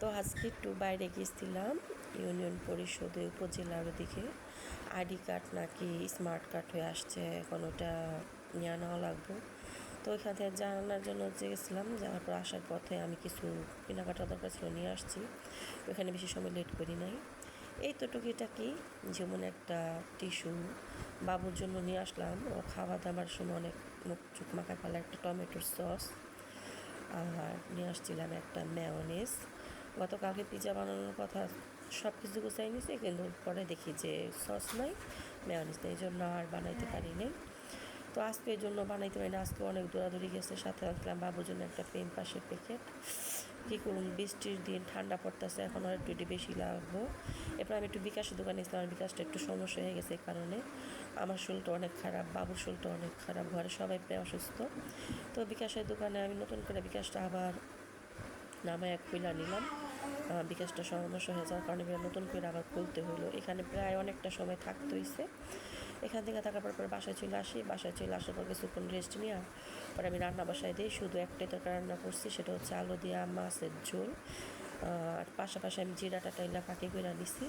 তো আজকে একটু বাইরে গিয়েছিলাম, ইউনিয়ন পরিষদে উপজেলার দিকে। আইডি কার্ড নাকি স্মার্ট কার্ড হয়ে আসছে, এখন ওটা নিয়ে নেওয়া লাগবে। তো ওইখান থেকে জানার জন্য গেছিলাম, যাওয়ার পর আসার পথে আমি কিছু কেনাকাটা দরকার ছিল, নিয়ে আসছি। ওইখানে বেশি সময় লেট করি নাই। এই তো টুকিটাকি, যেমন একটা টিস্যু বাবুর জন্য নিয়ে আসলাম। ও খাওয়া দাবার সময় অনেক মুখ চুখ মাখা ফেলা, একটা টমেটোর সস আর নিয়ে আসছিলাম একটা ম্যাওনেস গতকালকে পিজা বানানোর কথা সব কিছু গুছাই নিছি কিন্তু পরে দেখি যে সস নাই ম্যাওনেস নেই এই জন্য আর বানাইতে পারি নাই তো আজকে এই জন্য বানাইতে পারি না আজকে অনেক দৌড়াদৌড়ি গেছে সাথে আসলাম বাবুর জন্য একটা পেন পাশের প্যাকেট। কী করুন বৃষ্টির দিন ঠান্ডা পড়তেছে এখন আর একটু বেশি লাগবো। এরপর আমি একটু বিকাশের দোকানে আমার বিকাশটা একটু সমস্যা হয়ে গেছে এই কারণে। আমার শরীরটা অনেক খারাপ বাবুর শরীরটা অনেক খারাপ ঘরে সবাই প্রায় অসুস্থ। তো বিকাশের দোকানে আমি নতুন করে বিকাশটা আবার নামায় এক কইলা নিলাম। বিকাশটা সর্বনাশ হয়ে যাওয়ার কারণে নতুন করে আবার খুলতে হলো এখানে প্রায় অনেকটা সময় থাকতে হয়েছে এখান থেকে থাকার পর পর বাসায় চলে আসি। বাসায় চলে আসার পর কিছুক্ষণ রেস্ট নিয়ে পরে আমি রান্না বাসায় দিই। শুধু একটাই তরকারি রান্না করছি, সেটা হচ্ছে আলু দিয়া মাছের ঝোল। আর পাশাপাশি আমি যে ডাটাটা টাটাইলা ফাঁকি করে দিছি,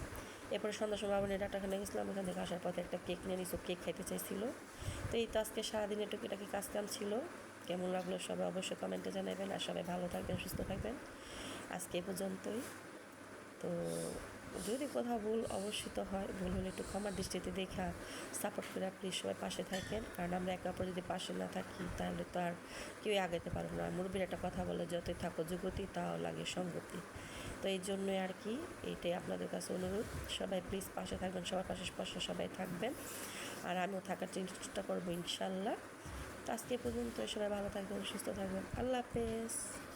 এরপরে সন্ধ্যা সময় আমার ডাটাখানে গেছিলাম এখান থেকে আসার পথে একটা কেক নিয়ে নিছো, কেক খাইতে চাইছিল। তো এই তো আজকে সারাদিনের টুকিটাকি কাজ কাম ছিল? কেমন লাগল সবাই অবশ্যই কমেন্টে জানাবেন আর সবাই ভালো থাকবেন, সুস্থ থাকবেন। আজকে এ পর্যন্তই। তো যদি কোথাও ভুল অবশ্যই হয়, ভুল হলে একটু ক্ষমার দৃষ্টিতে দেখা সাপোর্ট করে প্লিজ সবাই পাশে থাকেন। কারণ আমরা একে অপর যদি পাশে না থাকি, তাহলে তো আর কেউই আগাতে পারব না। মুরব্বীর একটা কথা বলে, যতই থাকো যুগতি, তাও লাগে সঙ্গতি। তো এই জন্যই আর কি এইটাই আপনাদের কাছে অনুরোধ। সবাই প্লিজ পাশে থাকবেন, সবার পাশে পাশে সবাই থাকবেন। আর আমিও থাকার চেষ্টা করব ইনশাল্লাহ। তো আজকে পর্যন্ত সবাই ভালো থাকবেন, সুস্থ থাকবেন। আল্লাহ হাফেজ।